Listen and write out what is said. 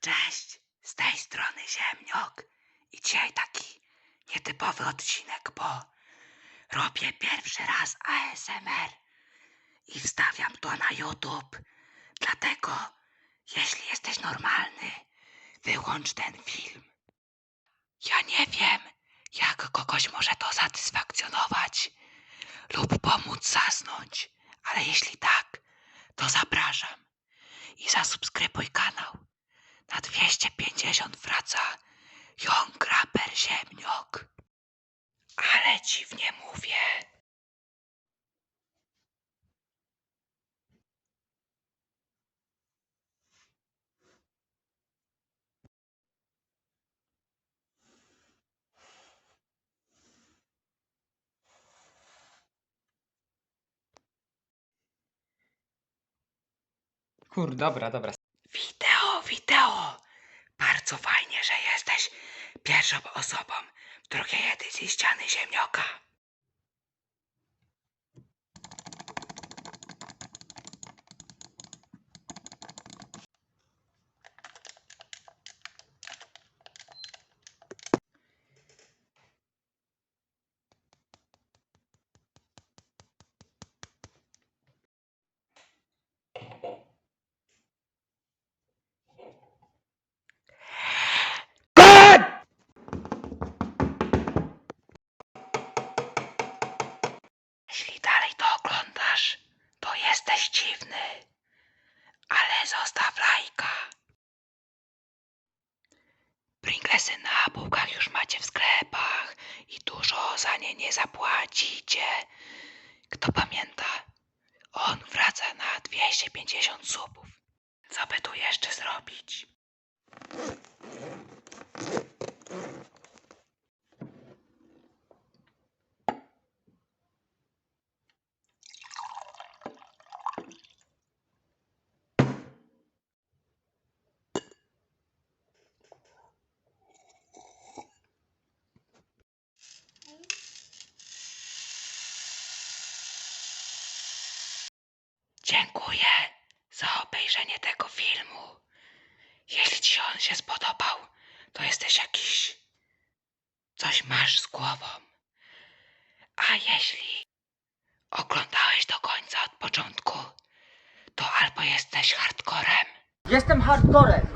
Cześć, z tej strony Ziemniok. I dzisiaj taki nietypowy odcinek, bo robię pierwszy raz ASMR i wstawiam to na YouTube. Dlatego, jeśli jesteś normalny, wyłącz ten film. Ja nie wiem, jak kogoś może to satysfakcjonować lub pomóc zasnąć, ale jeśli tak, to zapraszam i zasubskrybuj kanał. Na 250 wraca Young Rapper Ziemniok. Ale dziwnie mówię. Kur, dobra, dobra. Wideo! Bardzo fajnie, że jesteś pierwszą osobą zapłacicie. Kto pamięta? On wraca na 250 subów. Co by tu jeszcze zrobić? Dziękuję za obejrzenie tego filmu. Jeśli ci on się spodobał, to jesteś jakiś. Coś masz z głową. A jeśli oglądałeś do końca od początku, to albo jesteś hardcorem, Jestem hardcorem!